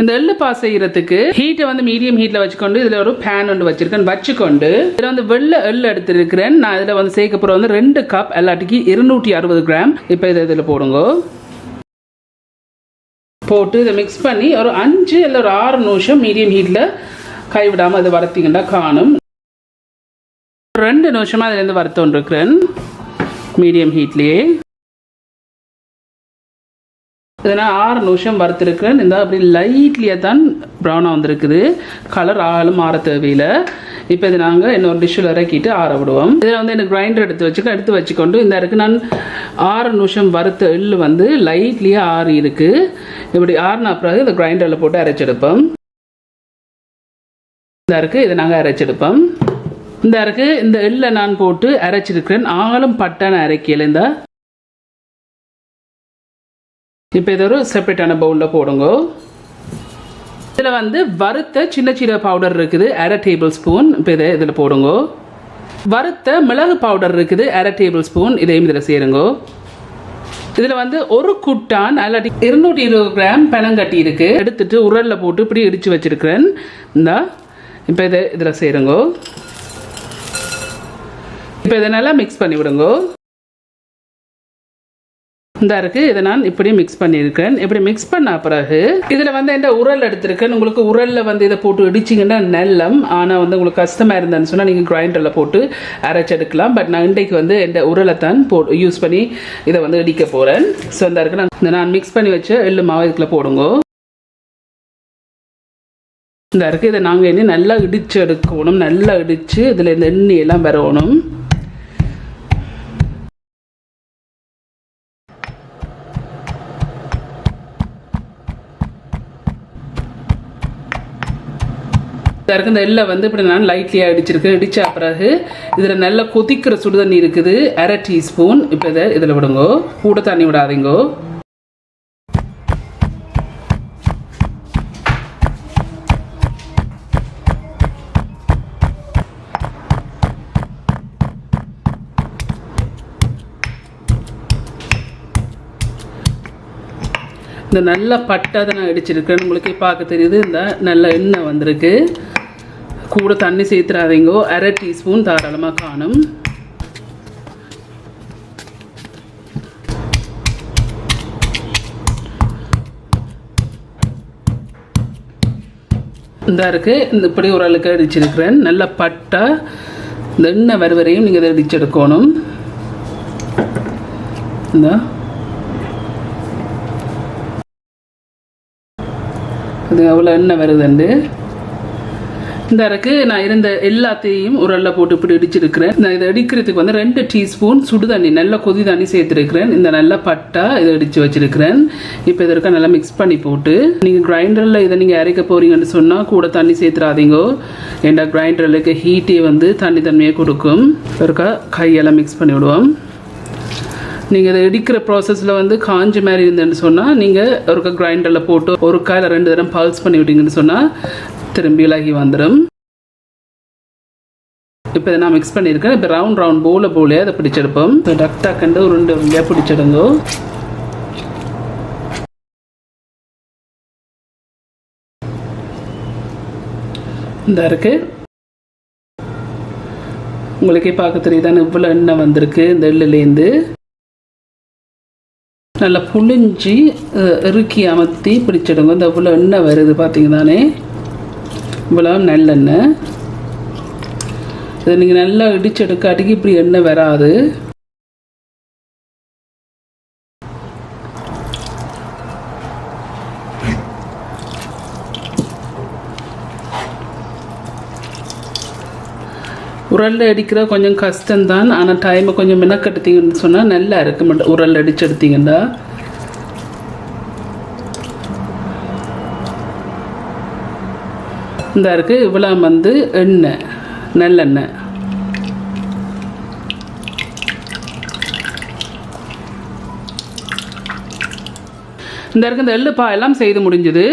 இந்த எள்ளு பா செய்யறதுக்கு ஹீட்டை வந்து மீடியம் ஹீட்டில் வச்சுக்கொண்டு இதில் ஒரு பேன் ஒன்று வச்சிருக்கேன். வச்சுக்கொண்டு இதில் வந்து வெள்ளை எள்ளு எடுத்திருக்கிறேன். நான் இதில் வந்து சேர்க்க போகிற வந்து ரெண்டு கப் எல்லாட்டிக்கு இருநூற்றி அறுபது கிராம் இப்போ இதை இதில் போடுங்க. போட்டு இதை மிக்ஸ் பண்ணி ஒரு அஞ்சு இல்லை ஒரு ஆறு நிமிஷம் மீடியம் ஹீட்டில் கைவிடாமல் அதை வறுத்தீங்கன்னா காணும். ரெண்டு நிமிஷமாக அதுலேருந்து வரத்தோன்றிருக்கிறேன் மீடியம் ஹீட்லேயே இதை நான் ஆறு நிமிஷம் வறுத்துருக்கிறேன் இந்த அப்படி லைட்லியாக தான் ப்ரௌனாக வந்திருக்குது. கலர் ஆளும் ஆற தேவையில்லை. இப்போ இது நாங்கள் இன்னொரு டிஷ்ஷில் இறக்கிட்டு ஆற விடுவோம். இதில் வந்து எனக்கு கிரைண்டர் எடுத்து வச்சுக்க எடுத்து வச்சுக்கொண்டு இந்த இருக்கு. நான் ஆறு நிமிஷம் வறுத்த எள்ளு வந்து லைட்லியாக ஆறி இருக்குது இப்படி ஆறின பிறகு இந்த கிரைண்டரில் போட்டு அரைச்செடுப்போம் இந்த இருக்கு இதை நாங்கள் அரைச்செடுப்போம் இந்த இருக்கு இந்த எள்ளை நான் போட்டு அரைச்சிருக்கிறேன். ஆளும் பட்டான அரைக்கையில் இந்த. இப்போ இது ஒரு செப்பரேட்டான பவுலில் போடுங்க. இதில் வந்து வறுத்த சின்ன சின்ன பவுடர் இருக்குது அரை டேபிள் ஸ்பூன் இப்போ இதை இதில் போடுங்க. வறுத்த மிளகு பவுடர் இருக்குது அரை டேபிள் ஸ்பூன் இதையும் இதில் சேருங்க. இதில் வந்து ஒரு குட்டான் அல்லாட்டி இருநூற்றி இருபது கிராம் பனங்கட்டி இருக்கு. எடுத்துட்டு உரலில் போட்டு இப்படி இடித்து வச்சிருக்கிறேன். இந்தா இப்போ இதை இதில் சேருங்க. இப்போ இதை நல்லா மிக்ஸ் பண்ணி விடுங்க. இந்த இருக்குது இதை நான் இப்படி மிக்ஸ் பண்ணியிருக்கேன் இப்படி மிக்ஸ் பண்ண பிறகு இதில் வந்து இந்த உரல் எடுத்திருக்கேன். உங்களுக்கு உரலில் வந்து இதை போட்டு இடிச்சிங்கன்னா நல்லம். ஆனால் வந்து உங்களுக்கு கஷ்டமாக இருந்தேன்னு சொன்னால் நீங்கள் கிரைண்டரில் போட்டு அரைச்சி எடுக்கலாம். பட் நான் இன்றைக்கு வந்து இந்த உரலை தான் போ யூஸ் பண்ணி இதை வந்து இடிக்க போகிறேன் ஸோ இந்த இருக்கு. நான் இந்த நான் மிக்ஸ் பண்ணி வச்ச எள்ளு மாவு இதுக்குள்ள போடுங்க. இந்த இருக்குது இதை நாங்கள் இனி நல்லா இடிச்சு எடுக்கணும். நல்லா இடித்து இதில் இந்த எண்ணெய் எல்லாம் வரணும். இருக்கு இந்த எல்லை வந்து இப்படி நான் லைட்லியாக அடிச்சிருக்கேன் அடித்த பிறகு இதில் நல்லா கொதிக்கிற சுடுதண்ணி இருக்குது. அரை டீஸ்பூன். இப்போ இதை இதில் விடுங்கோ. கூட தண்ணி விடாதீங்கோ. இந்த நல்ல பட்டை அதை நான் அடிச்சிருக்கேன் உங்களுக்கே பார்க்க தெரியுது. இந்த நல்ல எண்ணெய் வந்திருக்கு. கூட தண்ணி சேர்த்துறாதீங்கோ. அரை டீஸ்பூன் தாராளமாக காணும். இதாக இருக்குது இந்த இப்படி ஒரு அளவுக்கு அடிச்சிருக்கிறேன். நல்ல பட்டை இந்த எண்ணெய் வர வரையும் நீங்கள் இதை அடிச்செடுக்கணும். இந்த. இது அவ்வளோ எண்ணெய் வருதுண்டு? இந்த இருக்கு நான் இருந்த எல்லாத்தையும் உரல்ல போட்டு இப்படி இடிச்சிருக்கிறேன். நான் இதை அடிக்கிறதுக்கு வந்து ரெண்டு டீஸ்பூன் சுடு தண்ணி நல்ல கொதி தண்ணி சேர்த்துருக்கிறேன். இந்த நல்ல பட்டா இதை அடித்து வச்சிருக்கிறேன். இப்போ இதற்க நல்லா மிக்ஸ் பண்ணி போட்டு நீங்கள் கிரைண்டரில் இதை நீங்கள் அரைக்க போறீங்கன்னு சொன்னால் கூட தண்ணி சேர்த்துறாதீங்கோ ஏன்னா கிரைண்டரில் இருக்க ஹீட்டே வந்து தண்ணி தன்மையை கொடுக்கும். இருக்கா கையெல்லாம் மிக்ஸ் பண்ணி விடுவோம். நீங்கள் இதை இடிக்கிற ப்ராசஸில் வந்து காஞ்ச மாதிரி இருந்தேன்னு சொன்னால் நீங்கள் ஒரு கிரைண்டரில் போட்டு ஒரு காயில் ரெண்டு தரம் பல்ஸ் பண்ணி விட்டீங்கன்னு சொன்னால் திரும்பி இலகி வந்துடும் இப்போ இதை நான் மிக்ஸ் பண்ணியிருக்கேன். இப்போ ரவுண்ட் ரவுண்ட் போல போலே அதை பிடிச்செடுப்போம் இப்போ டக்டா கண்டு ஒரு ரெண்டு வழியாக பிடிச்சிடுங்க இந்த இருக்கு. உங்களுக்கே பார்க்க தெரியுதானே இவ்வளோ எண்ணெய் வந்திருக்கு இந்த எள்ளுலேருந்து நல்லா புழிஞ்சி இறுக்கி அமர்த்தி பிடிச்சிடுங்க. இந்த இவ்வளோ எண்ணெய் வருது பார்த்தீங்கதானே இவ்வளோ நல்லெண்ணெய். இதை நீங்கள் நல்லா இடிச்செடுக்காட்டிக்கு இப்படி எண்ணெய் வராது. உரலில் அடிக்கிற கொஞ்சம் கஷ்டம்தான். ஆனால் டைமை கொஞ்சம் மெனக்கெடுத்தீங்கன்னு சொன்னால் நல்லா இருக்கு. மட்டும் உரல் அடிச்சு எடுத்தீங்கன்னா இந்த இருக்கு இவ்வளோ வந்து எண்ணெய் நல்லெண்ணெய். இந்த இருக்கு இந்த எள்ளு எல்லாம் செய்து முடிஞ்சது.